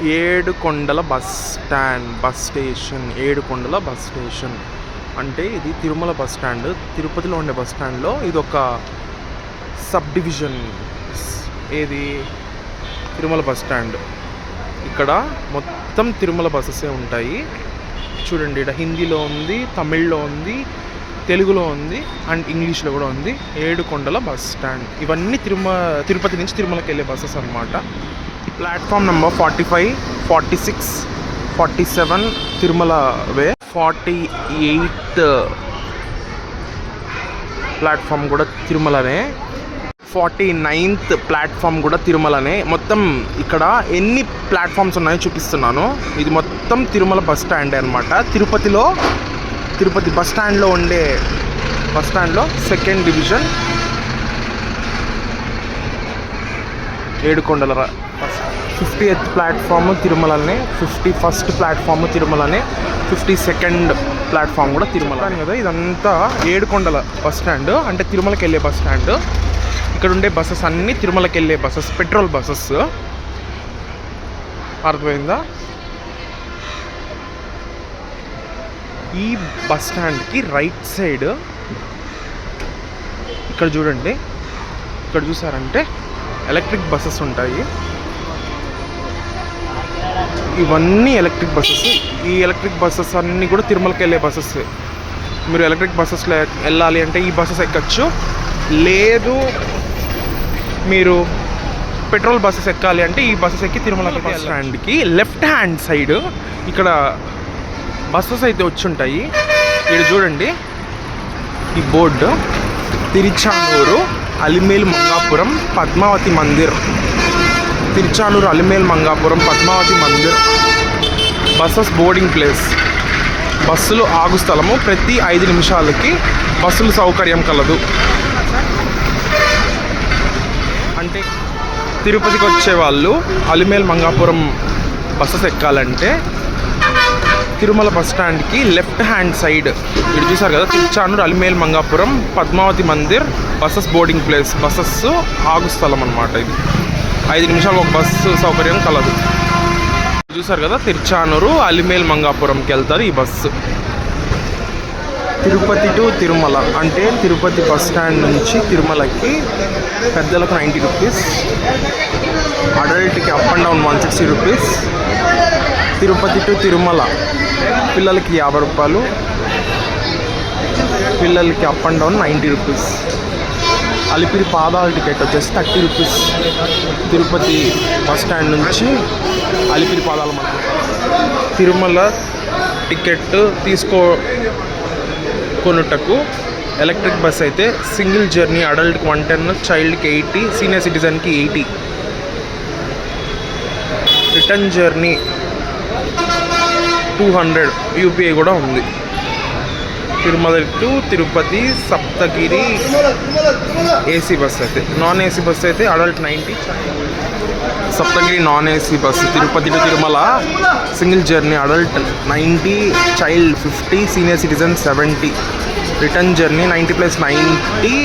ఏడుకొండల bus stand bus station ఏడుకొండల bus station. అంటే ఇది తిరుమల బస్ స్టాండ్. తిరుపతిలో ఉండే బస్ స్టాండ్లో ఇది ఒక సబ్ డివిజన్ ఏది? Tirumala bus stand. ఇక్కడ మొత్తం తిరుమల బస్సెసే ఉంటాయి. చూడండి ఇక్కడ హిందీలో ఉంది తమిళ్ళో ఉంది తెలుగులో ఉంది అండ్ ఇంగ్లీష్లో కూడా ఉంది. ఏడుకొండల బస్ స్టాండ్. ఇవన్నీ తిరుమ తిరుపతి నుంచి తిరుమలకి వెళ్ళే బస్సెస్ అనమాట platform number forty five forty six forty seven Tirumala way. Forty eighth uh, platform కూడా తిరుమలనే. ఫార్టీ నైన్త్ ప్లాట్ఫామ్ కూడా తిరుమలనే. మొత్తం ఇక్కడ ఎన్ని ప్లాట్ఫామ్స్ ఉన్నాయో చూపిస్తున్నాను. ఇది మొత్తం తిరుమల బస్ స్టాండ్ అనమాట తిరుపతిలో తిరుపతి బస్ స్టాండ్లో ఉండే బస్ స్టాండ్లో సెకండ్ డివిజన్. ఏడుకొండల ఫిఫ్టీ ఎయిత్ ప్లాట్ఫామ్ తిరుమలనే ఫిఫ్టీ ఫస్ట్ ప్లాట్ఫామ్ తిరుమలనే ఫిఫ్టీ సెకండ్ ప్లాట్ఫామ్ కూడా తిరుమల అని కదా ఇదంతా ఏడుకొండల బస్ స్టాండ్ అంటే తిరుమలకి వెళ్ళే బస్ స్టాండ్. ఇక్కడ ఉండే బస్సెస్ అన్నీ తిరుమలకి వెళ్ళే బస్సెస్ పెట్రోల్ బస్సెస్. అర్థమైందా? ఈ బస్ స్టాండ్కి రైట్ సైడ్ ఇక్కడ చూడండి ఇక్కడ చూసారంటే ఎలక్ట్రిక్ బస్సెస్ ఉంటాయి. ఇవన్నీ ఎలక్ట్రిక్ బస్సెస్ ఈ ఎలక్ట్రిక్ బస్సెస్ అన్నీ కూడా తిరుమలకి వెళ్ళే బస్సెస్ మీరు ఎలక్ట్రిక్ బస్సెస్లో వెళ్ళాలి అంటే ఈ బస్సెస్ ఎక్కచ్చు. లేదు మీరు పెట్రోల్ బస్సెస్ ఎక్కాలి అంటే ఈ బస్సెస్ ఎక్కి తిరుమలకి బస్ స్టాండ్కి లెఫ్ట్ హ్యాండ్ సైడ్ ఇక్కడ బస్సెస్ అయితే వచ్చి ఉంటాయి ఇక్కడ చూడండి. ఈ board. Tiruchanur Alimelu Mangapuram Padmavathi Mandir. Tiruchanur Alimel Mangapuram Padmavathi Mandir buses boarding place బస్సులు ఆగు స్థలము ప్రతి ఐదు నిమిషాలకి బస్సులు సౌకర్యం కలదు. అంటే తిరుపతికి వచ్చే వాళ్ళు అలిమేల్ మంగాపురం బస్సెస్ ఎక్కాలంటే తిరుమల బస్ స్టాండ్కి లెఫ్ట్ హ్యాండ్ సైడ్ ఇక్కడ చూసారు కదా Tiruchanur Alimel Mangapuram Padmavathi Mandir buses boarding place buses ఆగు స్థలం అనమాట ఇది. ఐదు నిమిషాలు ఒక బస్సు సౌకర్యం కలదు. చూసారు కదా తిరుచానూరు అలిమేల్ మంగాపురంకి వెళ్తారు ఈ బస్సు. తిరుపతి టు తిరుమల అంటే తిరుపతి బస్ స్టాండ్ నుంచి తిరుమలకి పెద్దలకు ninety rupees అడల్ట్కి up and down one sixty rupees Tirupati to Tirumala పిల్లలకి యాభై రూపాయలు పిల్లలకి up and down ninety rupees. Alipiri పాదాల టికెట్ వచ్చేసి thirty rupees Tirupati bus stand నుంచి అలిపిరి పాదాల మధ్య. తిరుమల టికెట్ తీసుకో కొనుటకు ఎలక్ట్రిక్ బస్ అయితే సింగిల్ జర్నీ అడల్ట్కి వన్ టెన్ చైల్డ్కి eighty senior సిటిజన్కి eighty. Return journey two hundred UPI కూడా ఉంది. Tirumala to Tirupati Saptagiri AC bus అయితే. నాన్ ఏసీ బస్ అయితే adult ninety Saptagiri non AC bus Tirupati to Tirumala. Single journey adult ninety child fifty senior citizen seventy return journey ninety plus ninety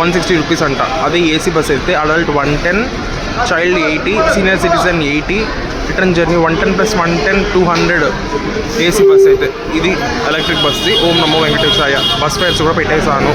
one sixty rupees అంట. అదే AC bus అయితే adult one ten child eighty senior citizen eighty return journey one ten plus one ten two hundred AC bus అయితే. ఇది electric బస్ది ఓం నమో వెంకటేశాయ. Bus fares కూడా పెట్టేశాను.